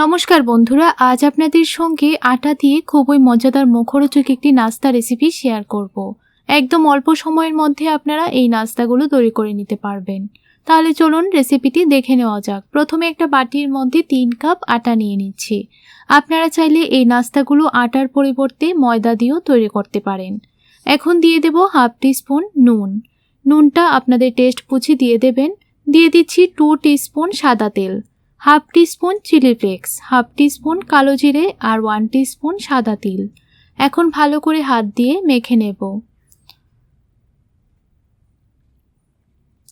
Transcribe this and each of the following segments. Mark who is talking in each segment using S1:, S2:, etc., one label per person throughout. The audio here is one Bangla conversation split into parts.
S1: নমস্কার বন্ধুরা, আজ আপনাদের সঙ্গে আটা দিয়ে খুবই মজাদার মুখরোচক একটি নাস্তা রেসিপি শেয়ার করব। একদম অল্প সময়ের মধ্যে আপনারা এই নাস্তাগুলো তৈরি করে নিতে পারবেন। তাহলে চলুন রেসিপিটি দেখে নেওয়া যাক। প্রথমে একটা বাটির মধ্যে তিন কাপ আটা নিয়ে নিচ্ছি। আপনারা চাইলে এই নাস্তাগুলো আটার পরিবর্তে ময়দা দিয়েও তৈরি করতে পারেন। এখন দিয়ে দেব হাফ টিস্পুন নুন। নুনটা আপনাদের টেস্ট বুঝে দিয়ে দেবেন। দিয়ে দিচ্ছি টু টিস্পুন সাদা তেল। Half teaspoon chilli flakes, half teaspoon কালো জিরে আর ওয়ান টিস্পুন সাদা তিল। এখন ভালো করে হাত দিয়ে মেখে নেব।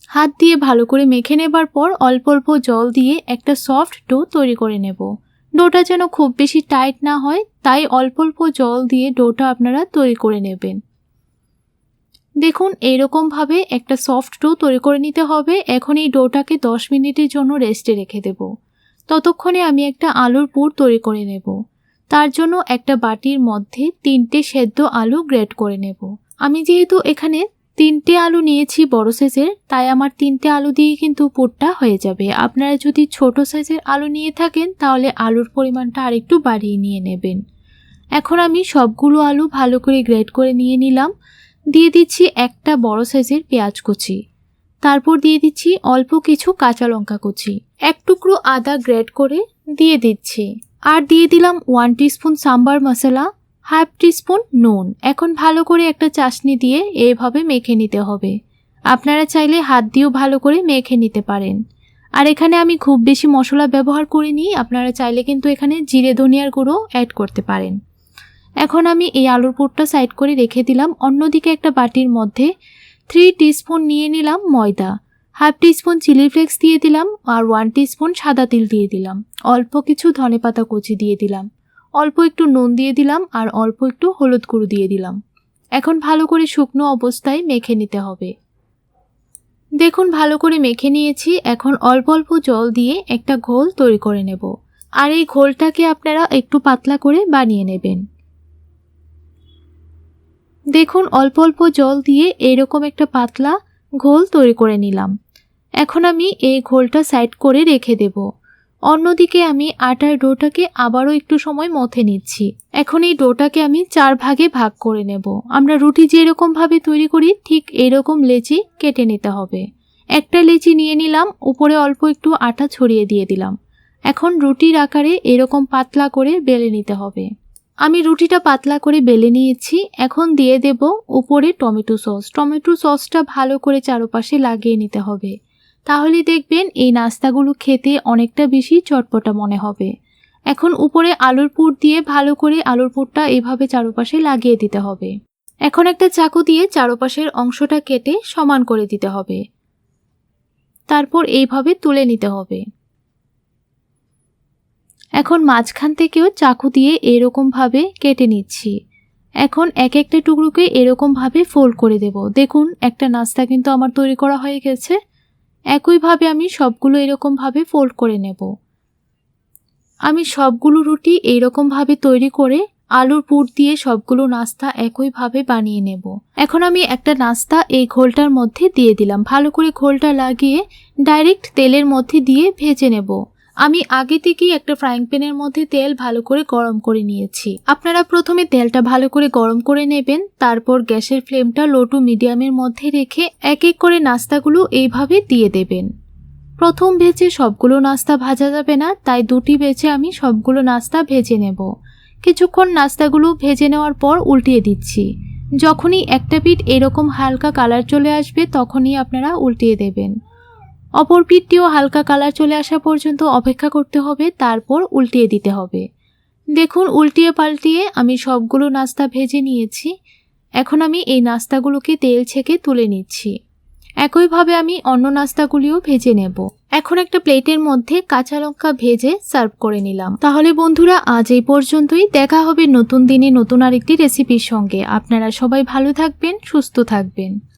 S1: হাত দিয়ে ভালো করে মেখে নেবার পর অল্প অল্প জল দিয়ে একটা সফট ডো তৈরি করে নেব। ডোটা যেন খুব বেশি টাইট না হয়, তাই অল্প অল্প জল দিয়ে ডোটা আপনারা তৈরি করে নেবেন। দেখুন এইরকমভাবে একটা সফট ডো তৈরি করে নিতে হবে। এখন এই ডোটাকে 10 মিনিটের জন্য রেস্টে রেখে দেব। ততক্ষণে আমি একটা আলুর পুর তৈরি করে নেব। তার জন্য একটা বাটির মধ্যে তিনটে সেদ্ধ আলু গ্রেট করে নেব। আমি যেহেতু এখানে তিনটে আলু নিয়েছি বড় সাইজের তাই আমার তিনটে আলু দিয়ে কিন্তু পুরটা হয়ে যাবে। আপনারা যদি ছোট সাইজের আলু নিয়ে থাকেন, তাহলে আলুর পরিমাণটা আরেকটু বাড়িয়ে নিয়ে নেবেন। এখন আমি সবগুলো আলু ভালো করে গ্রেট করে নিয়ে নিলাম। দিয়ে দিচ্ছি একটা বড় সাইজের পেঁয়াজ কুচি। তারপর দিয়ে দিচ্ছি অল্প কিছু কাঁচা লঙ্কা কুচি। এক টুকরো আদা গ্রেড করে দিয়ে দিচ্ছি। আর দিয়ে দিলাম one teaspoon sambar masala half teaspoon নুন এখন ভালো করে একটা চাশনি দিয়ে এইভাবে মেখে নিতে হবে। আপনারা চাইলে হাত দিয়েও ভালো করে মেখে নিতে পারেন। আর এখানে আমি খুব বেশি মশলা ব্যবহার করিনি, আপনারা চাইলে কিন্তু এখানে জিরে ধনিয়ার গুঁড়ো অ্যাড করতে পারেন। এখন আমি এই আলুর পুরটা সাইড করে রেখে দিলাম। অন্যদিকে একটা বাটির মধ্যে থ্রি টিস্পুন নিয়ে নিলাম ময়দা হাফ টিস্পুন চিলি ফ্লেক্স দিয়ে দিলাম আর ওয়ান টিস্পুন সাদা তিল দিয়ে দিলাম। অল্প কিছু ধনেপাতা কুচি দিয়ে দিলাম। অল্প একটু নুন দিয়ে দিলাম আর অল্প একটু হলুদ গুঁড়ো দিয়ে দিলাম। এখন ভালো করে শুকনো অবস্থায় মেখে নিতে হবে। দেখুন, ভালো করে মেখে নিয়েছি। এখন অল্প অল্প জল দিয়ে একটা ঘোল তৈরি করে নেব। আর এই ঘোলটাকে আপনারা একটু পাতলা করে বানিয়ে নেবেন। দেখুন অল্প অল্প জল দিয়ে এরকম একটা পাতলা ঘোল তৈরি করে নিলাম। এখন আমি এই ঘোলটা সাইড করে রেখে দেব। অন্যদিকে আমি আটার ডোটাকে আবারও একটু সময় মথে নিচ্ছি। এখন এই ডোটাকে আমি চার ভাগে ভাগ করে নেব। আমরা রুটি যেরকমভাবে তৈরি করি, ঠিক এরকম লেচি কেটে নিতে হবে। একটা লেচি নিয়ে নিলাম, উপরে অল্প একটু আটা ছড়িয়ে দিয়ে দিলাম। এখন রুটির আকারে এরকম পাতলা করে বেলে নিতে হবে। আমি রুটিটা পাতলা করে বেলে নিয়েছি। এখন দিয়ে দেব উপরে টমেটো সস। টমেটো সসটা ভালো করে চারপাশে লাগিয়ে নিতে হবে। তাহলে দেখবেন এই নাস্তাগুলো খেতে অনেকটা বেশি চটপটা মনে হবে। এখন উপরে আলুর পুর দিয়ে ভালো করে আলুর পুরটা এভাবে চারপাশে লাগিয়ে দিতে হবে। এখন একটা চাকু দিয়ে চারপাশের অংশটা কেটে সমান করে দিতে হবে। তারপর এইভাবে তুলে নিতে হবে। এখন মাঝখান থেকেও চাকু দিয়ে এরকমভাবে কেটে নিচ্ছি। এখন এক একটা টুকরোকে এরকমভাবে ফোল্ড করে দেব। দেখুন, একটা নাস্তা কিন্তু আমার তৈরি করা হয়ে গেছে। একইভাবে আমি সবগুলো এরকমভাবে ফোল্ড করে নেব। আমি সবগুলো রুটি এইরকমভাবে তৈরি করে আলুর পুর দিয়ে সবগুলো নাস্তা একইভাবে বানিয়ে নেব। এখন আমি একটা নাস্তা এই ঘোলটার মধ্যে দিয়ে দিলাম। ভালো করে ঘোলটা লাগিয়ে ডাইরেক্ট তেলের মধ্যে দিয়ে ভেজে নেব। আমি আগে থেকেই একটা ফ্রাইং প্যানের মধ্যে তেল ভালো করে গরম করে নিয়েছি। আপনারা প্রথমে তেলটা ভালো করে গরম করে নেবেন, তারপর গ্যাসের ফ্লেমটা লো টু মিডিয়ামের মধ্যে রেখে এক এক করে নাস্তাগুলো এইভাবে দিয়ে দেবেন। প্রথম ভেজে সবগুলো নাস্তা ভাজা যাবে না, তাই দুটি বেছে আমি সবগুলো নাস্তা ভেজে নেব। কিছুক্ষণ নাস্তাগুলো ভেজে নেওয়ার পর উল্টিয়ে দিচ্ছি। যখনই একটা পিঠ এরকম হালকা কালার চলে আসবে, তখনই আপনারা উল্টিয়ে দেবেন। অপর পিঠটিও হালকা কালার চলে আসা পর্যন্ত অপেক্ষা করতে হবে, তারপর উল্টিয়ে দিতে হবে। দেখুন, উল্টিয়ে পাল্টিয়ে আমি সবগুলো নাস্তা ভেজে নিয়েছি। এখন আমি এই নাস্তাগুলোকে তেল ছেঁকে তুলে নিচ্ছি। একইভাবে আমি অন্য নাস্তাগুলিও ভেজে নেব। এখন একটা প্লেটের মধ্যে কাঁচা লঙ্কা ভেজে সার্ভ করে নিলাম। তাহলে বন্ধুরা, আজ এই পর্যন্তই। দেখা হবে নতুন দিনে নতুন আরেকটি রেসিপির সঙ্গে। আপনারা সবাই ভালো থাকবেন, সুস্থ থাকবেন।